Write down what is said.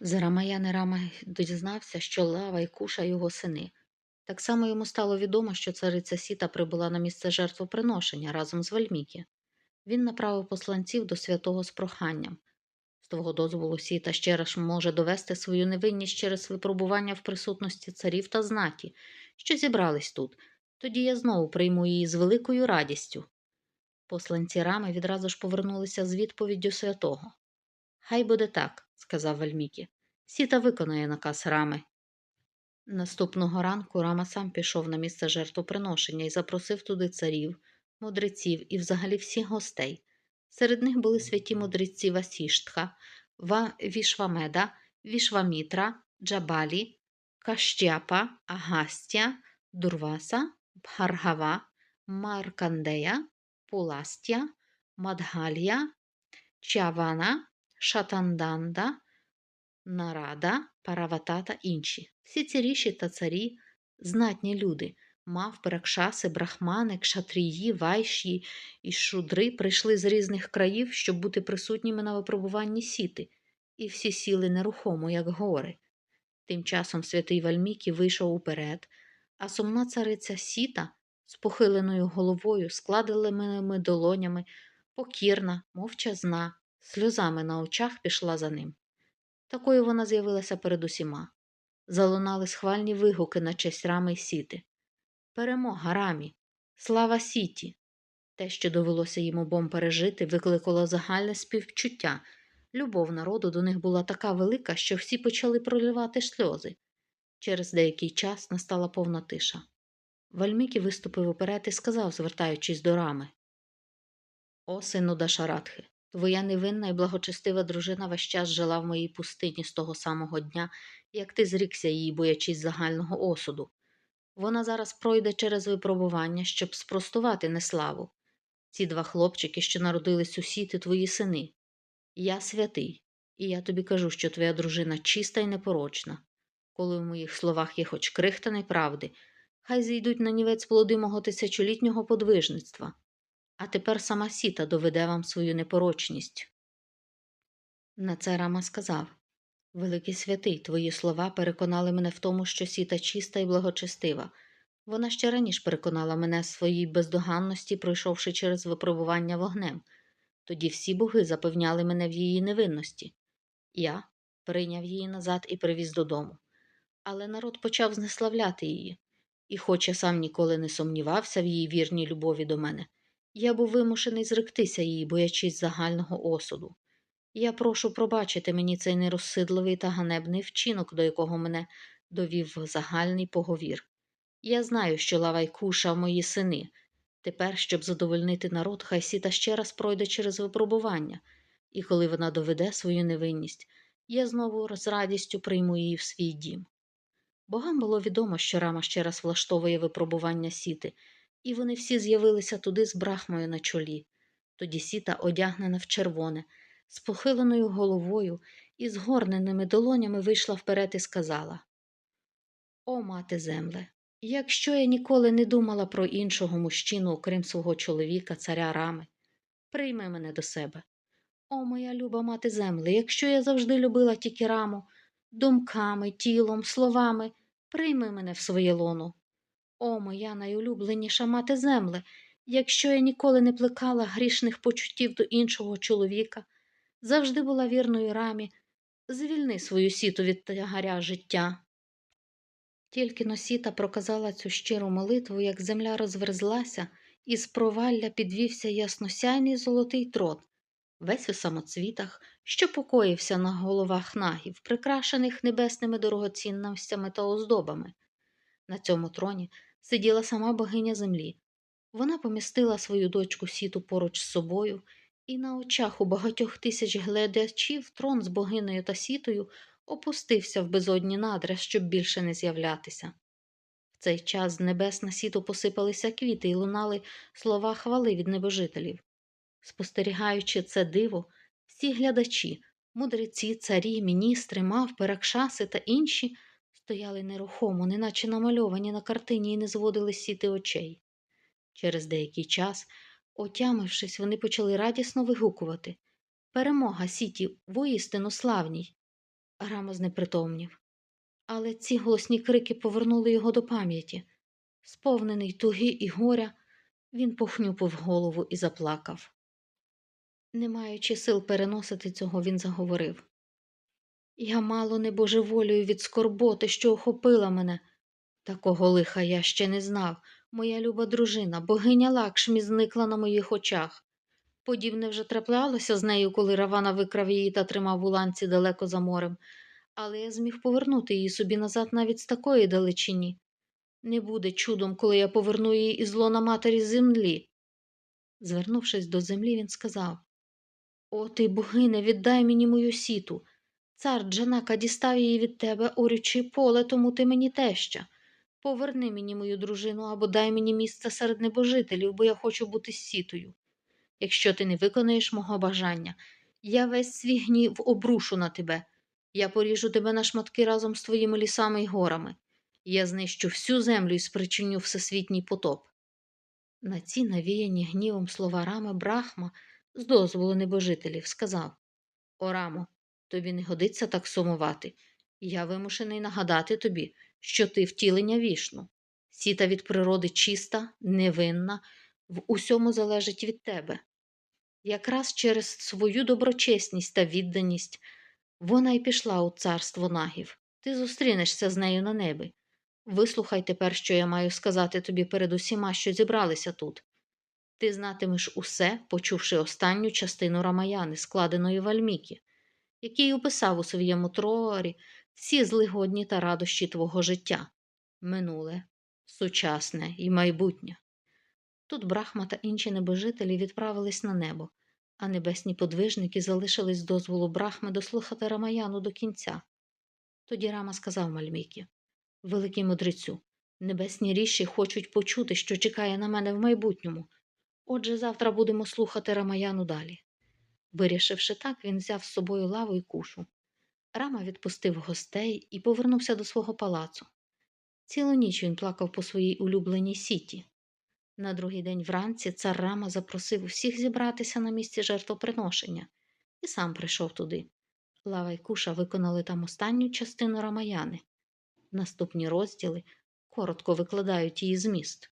З Рамаяни Рама дізнався, що Лава і Куша його сини. Так само йому стало відомо, що цариця Сіта прибула на місце жертвоприношення разом з Вальмікі. Він направив посланців до святого з проханням. З того дозволу Сіта ще раз може довести свою невинність через випробування в присутності царів та знаті, що зібрались тут. Тоді я знову прийму її з великою радістю. Посланці рами відразу ж повернулися з відповіддю святого. Хай буде так, сказав Вальмікі. Сіта виконає наказ рами. Наступного ранку Рама сам пішов на місце жертвоприношення і запросив туди царів, мудреців і взагалі всіх гостей. Серед них були святі мудреці Васіштха, Ва... Вішвамеда, Вішвамітра, Джабалі, Кащапа, Агастя, Дурваса, Бхаргава, Маркандея, Пуластя, Мадгалія, Чавана, Шатанданда, Нарада, Паравата та інші. Всі ці ріші та царі знатні люди. Мавпи, ракшаси, брахмани, кшатрії, вайші і шудри прийшли з різних країв, щоб бути присутніми на випробуванні сіти, і всі сіли нерухомо, як гори. Тим часом святий Вальмікі вийшов уперед, а сумна цариця Сіта з похиленою головою, складеними долонями, покірна, мовчазна, сльозами на очах пішла за ним. Такою вона з'явилася перед усіма. Залунали схвальні вигуки на честь рами й сіти. Перемога рамі, слава сіті. Те, що довелося їм обом пережити, викликало загальне співчуття. Любов народу до них була така велика, що всі почали проливати сльози. Через деякий час настала повна тиша. Вальмікі виступив уперед і сказав, звертаючись до рами: О, сину Дашаратхи, твоя невинна і благочестива дружина весь час жила в моїй пустині з того самого дня, як ти зрікся її, боячись загального осуду. Вона зараз пройде через випробування, щоб спростувати неславу. Ці два хлопчики, що народились у сіти, твої сини. Я святий, і я тобі кажу, що твоя дружина чиста і непорочна. Коли в моїх словах є хоч крихта неправди, хай зійдуть на нівець плоди мого тисячолітнього подвижництва. А тепер сама сіта доведе вам свою непорочність. На це Рама сказав Великий святий, твої слова переконали мене в тому, що сіта чиста і благочестива. Вона ще раніше переконала мене своїй бездоганності, пройшовши через випробування вогнем. Тоді всі боги запевняли мене в її невинності. Я прийняв її назад і привіз додому. Але народ почав знеславляти її, і, хоч я сам ніколи не сумнівався в її вірній любові до мене, я був вимушений зректися її, боячись загального осуду. Я прошу пробачити мені цей нерозсидливий та ганебний вчинок, до якого мене довів загальний поговір. Я знаю, що лава й куша мої сини. Тепер, щоб задовольнити народ, хай сіта ще раз пройде через випробування, і коли вона доведе свою невинність, я знову з радістю прийму її в свій дім. Богам було відомо, що рама ще раз влаштовує випробування сіти, і вони всі з'явилися туди з брахмою на чолі. Тоді сіта, одягнена в червоне, з похиленою головою і згорненими долонями вийшла вперед і сказала О, мати земле, якщо я ніколи не думала про іншого мужчину, окрім свого чоловіка, царя рами, прийми мене до себе. О, моя люба мати земле, якщо я завжди любила тільки раму, думками, тілом, словами, прийми мене в своє лоно. О, моя найулюбленіша мати земле, якщо я ніколи не плекала грішних почуттів до іншого чоловіка, завжди була вірною рамі, звільни свою сіту від тягаря життя. Тільки носіта проказала цю щиру молитву, як земля розверзлася, і з провалля підвівся ясносяйний золотий трот, весь у самоцвітах, що покоївся на головах нагів, прикрашених небесними дорогоцінностями та оздобами. На цьому троні сиділа сама богиня землі. Вона помістила свою дочку сіту поруч з собою, і на очах у багатьох тисяч глядачів трон з богинею та сітою опустився в безодні надра, щоб більше не з'являтися. В цей час з небес на сіту посипалися квіти і лунали слова хвали від небожителів. Спостерігаючи це диво, всі глядачі, мудреці, царі, міністри, мавпи, ракшаси та інші стояли нерухомо, неначе намальовані на картині і не зводили сіти очей. Через деякий час, отямившись, вони почали радісно вигукувати Перемога сіті воістину славній. Рама знепритомнів. Але ці голосні крики повернули його до пам'яті. Сповнений туги і горя, він похнюпив голову і заплакав. Не маючи сил переносити цього, він заговорив. Я мало не божеволюю від скорботи, що охопила мене. Такого лиха я ще не знав. Моя люба дружина, богиня Лакшмі, зникла на моїх очах. Подібне вже траплялося з нею, коли Равана викрав її та тримав у ланці далеко за морем, але я зміг повернути її собі назад навіть з такої далечині. Не буде чудом, коли я поверну її із лона матері землі. Звернувшись до землі, він сказав О, ти, богине, віддай мені мою сіту. Цар Джанака дістав її від тебе, орючи поле, тому ти мені теща. Поверни мені мою дружину або дай мені місце серед небожителів, бо я хочу бути сітою. Якщо ти не виконаєш мого бажання, я весь свій гнів обрушу на тебе. Я поріжу тебе на шматки разом з твоїми лісами й горами. Я знищу всю землю і спричиню всесвітній потоп. На ці навіяні гнівом слова Рами Брахма з дозволу небожителів сказав Орамо, тобі не годиться так сумувати. Я вимушений нагадати тобі, що ти втілення вішну. Сіта від природи чиста, невинна, в усьому залежить від тебе. Якраз через свою доброчесність та відданість вона й пішла у царство нагів. Ти зустрінешся з нею на небі. Вислухай тепер, що я маю сказати тобі перед усіма, що зібралися тут. Ти знатимеш усе, почувши останню частину Рамаяни, складеної в який описав у своєму троорі всі злигодні та радощі твого життя минуле, сучасне і майбутнє. Тут Брахма та інші небожителі відправились на небо, а небесні подвижники залишились дозволу Брахми дослухати Рамаяну до кінця. Тоді Рама сказав Мальмікі Великий мудрецю, небесні ріші хочуть почути, що чекає на мене в майбутньому. Отже, завтра будемо слухати Рамаяну далі. Вирішивши так, він взяв з собою лаву і кушу. Рама відпустив гостей і повернувся до свого палацу. Цілу ніч він плакав по своїй улюбленій сіті. На другий день вранці цар Рама запросив усіх зібратися на місці жертвоприношення і сам прийшов туди. Лава й куша виконали там останню частину Рамаяни. Наступні розділи коротко викладають її зміст.